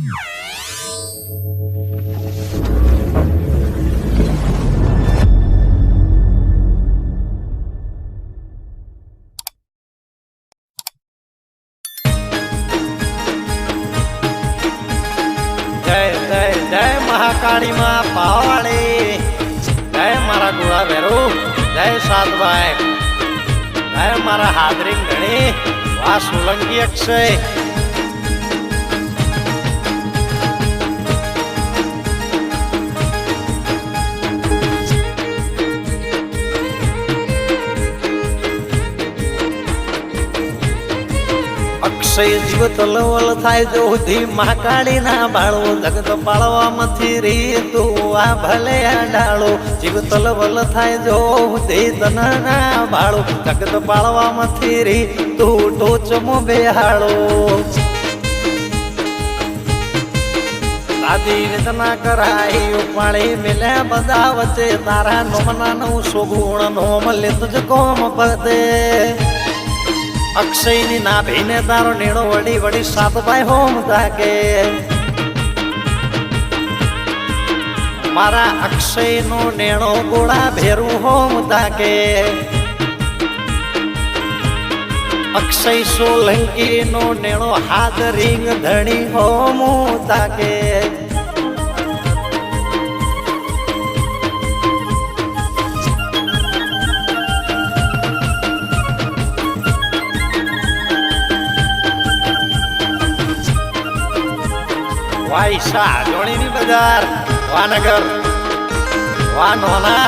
જય જય જય મહાકાળી માં પાવાળી જય મારા ગુળા વેરુ જય સાધભાઈ જય મારા હાદરી ગણી વા સોલંકી અક્ષય અક્ષય જીવ તલવલ થાય જો ધી મહાકાળી ના બાળો જગત પાળવામાંથી રી તું આ ભલે ડાળો જીવ તલવલ થાય જો ધી તન ના બાળો જગત પાળવામાંથી રી તું ટોચમો બેહાળો. આદિ વેદના કરાઈ, ઉપાળી મિલે બધા વચ્ચે, તારા નોમના નવ સુગુણ નોમ લે તુજ કોમ પદે અક્ષયની ના ભીને તારો નેણો વડી વડી સાત ભાઈ હોમ તાકે મારા અક્ષય નો નેણો ગોળા ભેરું હોમ તાકે અક્ષય સોલંકીનો નેણો હાથ રીંગ ધણી હોમ તાકે વાયસા જોણીની બજાર, વાનગર વા નોના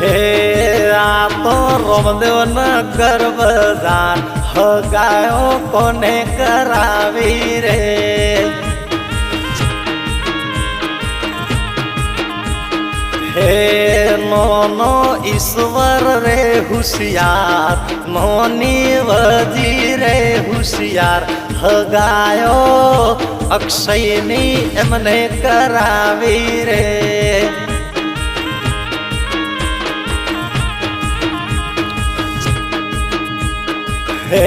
હે આ તો રોમદેવ નગર બજાર હગાયો કોને કરાવી રે? હે નોનો ઈશ્વર રે હુશિયાર, નોની વજી રે હુશિયાર, હગાયો અક્ષયની એમને કરાવી રે. હે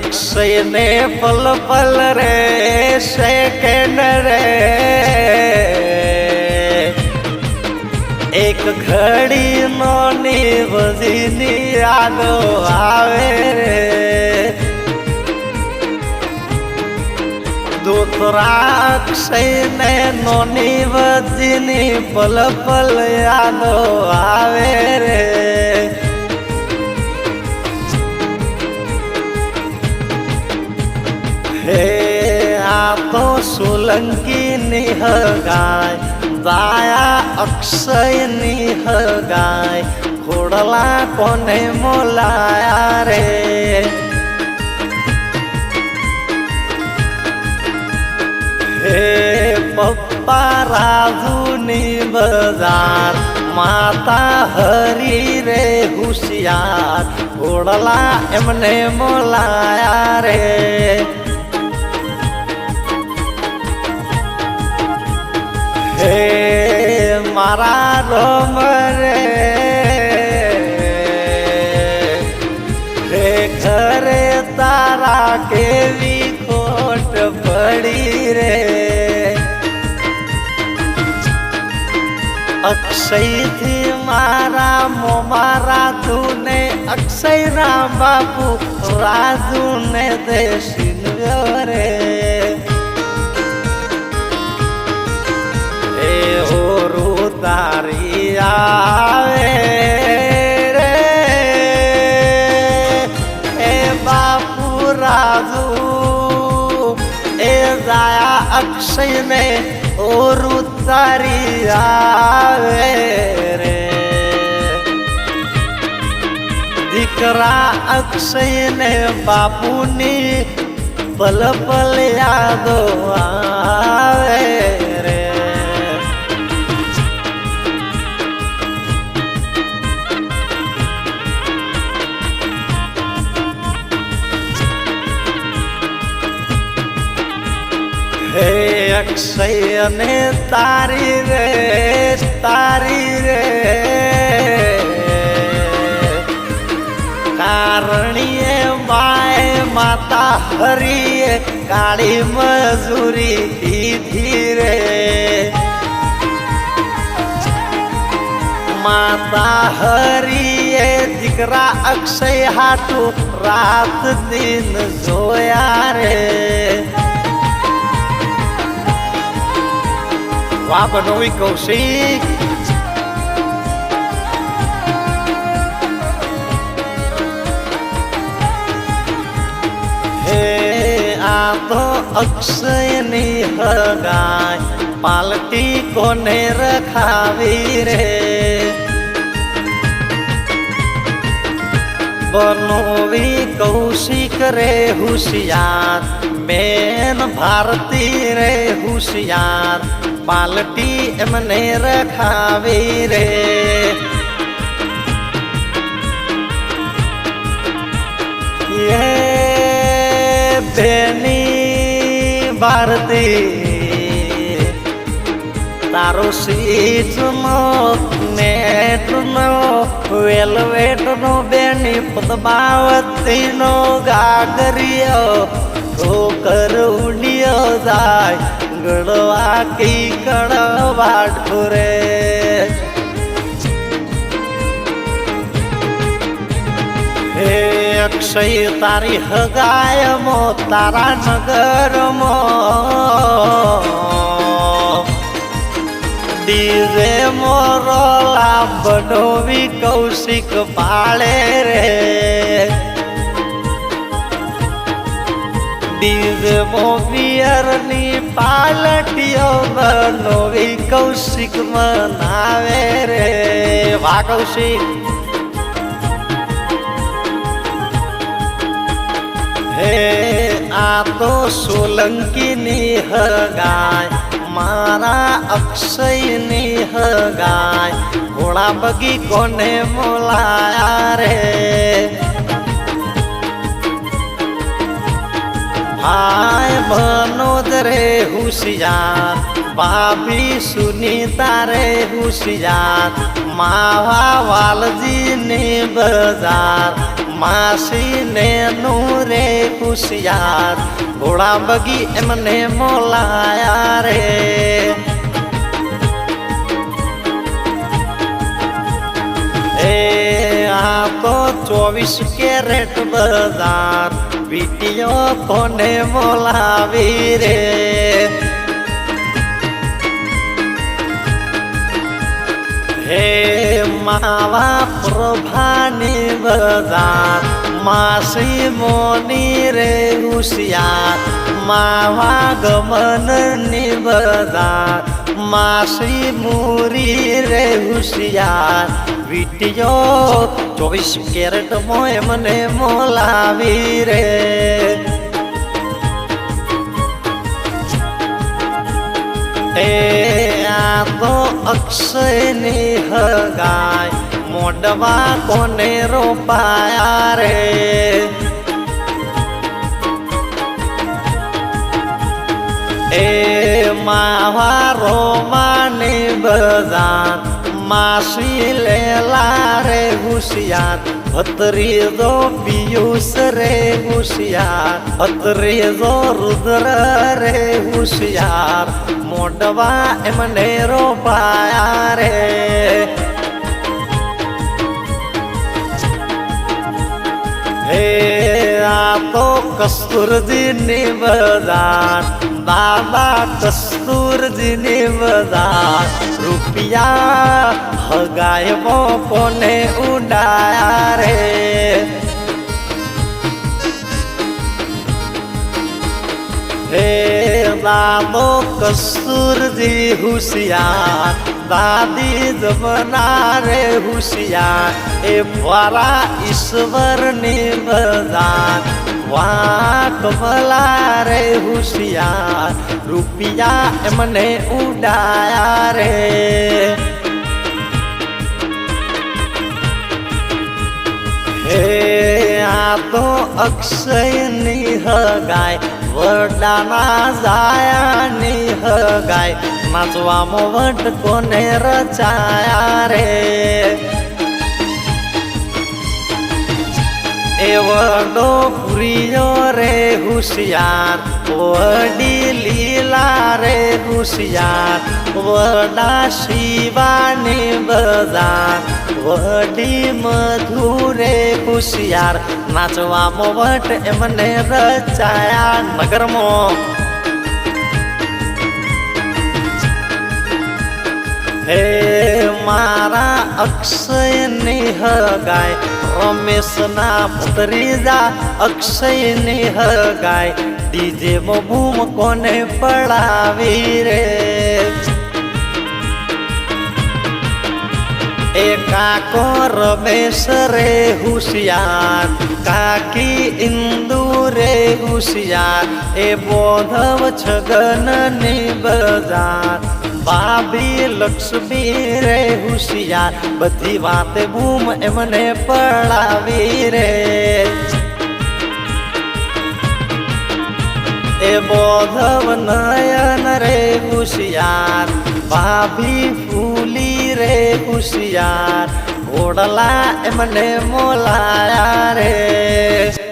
અક્ષય ને પલ પલ રે, સેકન્ડ રે. એક ઘડી નો નિવજીની યાદો આવે દૂતરાક્ષને નોની વજીની પલ પલ યાદો આવે રે. હે આ તો સોલંકી નિહગાય દાયા અક્ષય નિહગાય ખોડલા કોને મોલાયા રે? હે પપ્પા રાજુની બજાર, માતા હરી રે હોશિયાર ઘોડલા એમને મોલાયા રે. હે મારા રોમ રે. રે ઘરે તારા કેવી ખોટ પડી રે. અક્ષયથી મારા મો મારા તુને અક્ષય રામ બાપુ રાજુ ને દેશી રે. હોરુ તારી આવે રે. એ બાપુ રાજુ, એ જાયા અક્ષય ને ઓરુ તારી આવે રે. દીકરા અક્ષય ને બાપુની પલ પલ યાદો આવે રે. અક્ષય અને તારી રે તારી રે. કારણીએ માય માતા હરીએ કાળી મજૂરી દીધી રે. માતા હરીએ દીકરા અક્ષય હાટું રાત દિન જોયા રે. બનોવી કૌશિક. હે, આ તો અક્ષયની હગાય પાલટી કોને રખાવી રે? બનોવી કૌશિક રે હુશિયાર. બેન ભારતી રે હુશિયાર. પાલટી એમને રખાવી રે. એ બેની ભારતી, તારો સીચનો નેટનો, વેલવેટનો બેની પદ્માવતીનો ગાગરિયો ઠોકર ઉડિયો જાય ગળવા કી કણવા ઠુરે હે અક્ષય, તારી હગાયમો તારા નગરમો. ડીજે મોરોલા ડોવી કૌશિક પાળે રે. ડીજે મોવિયરની પાલટીઓ નવી કૌશિક મનાવે રે. વા કૌશિક. હે, આ તો સોલંકીની હગાય મારા અક્ષયની હગાય ઘોડા બગી કોને બોલાયા રે? ભાઈ ભનોદ રે હુશિયાર, ભાભી સુનીતા રે હુશિયાર, માવા વાલજી ને બજાર માસી ને નું રે હુશિયાર, ઘોડા બગી એમને મોલાયા રે. એ તો ચોવીસ કેરેટ બજાર. વીટીઓ કોને મોલાવી રે? હે માવા પ્રભાની બજાર, માસી મોની રે હુશિયાર. માવા ગમનની બજાર, માસી મુરી રે હુશિયાર. વીટીયો ચોવીસ કેરેટ મોય મને મોલાવી રે. એ આ તો અક્ષયની હગાય મોડવા કોને રોપાયા રે? એ માવા રોમાની બજાર માસી લેલા રે હુશિયાર દો પિયુષ રે હુશિયાર દો રુદ્ર રે હુશિયાર મોડવા એમને રોપાયા રે હે આ તો કસ્તુરજી નિવદાન દાદા કસ્તુરજી ની બજાર રૂપિયા હગાય કોને ઉડાયા રે. હે બાબો કસ્તુરજી હુશિયાર, દાદી જમના રે હુશિયાર, એ ફરા ઈશ્વરની બજાર. વા કમલા રે હુશિયાર, રૂપિયા એમને ઉડાયા રે. હે, આ તો અક્ષયની હગાય વડાના જાયાની હગાય નાચવામાં વટ કોને રચાયા રે. એ પુરિયો રે હોશિયાર વડી લીલા રે હોશિયાર વડા શિવાની બજાર વડી મધુરે હોશિયાર. નાચવામાં વટ એમને રચાયા નગરમાં. હે મારા અક્ષય નિહગાય રમેશના ભત્રીજા અક્ષય નિહગાય ડીજે બૂમ કોને પડાવી રે? એ કાકો રમેશ રે હુશિયાર, કાકી ઇન્દુ રે હુશિયાર, એ બોધવ છગનની બજાર ભાભી લક્ષ્મી રે હુશિયાર. બધી વાતે બૂમ એમને પડાવી રે. એ બોધવ નયન રે હુશિયાર. ભાભી ફૂલી રે હુશિયાર. ઓડલા એમને મોલાયા રે.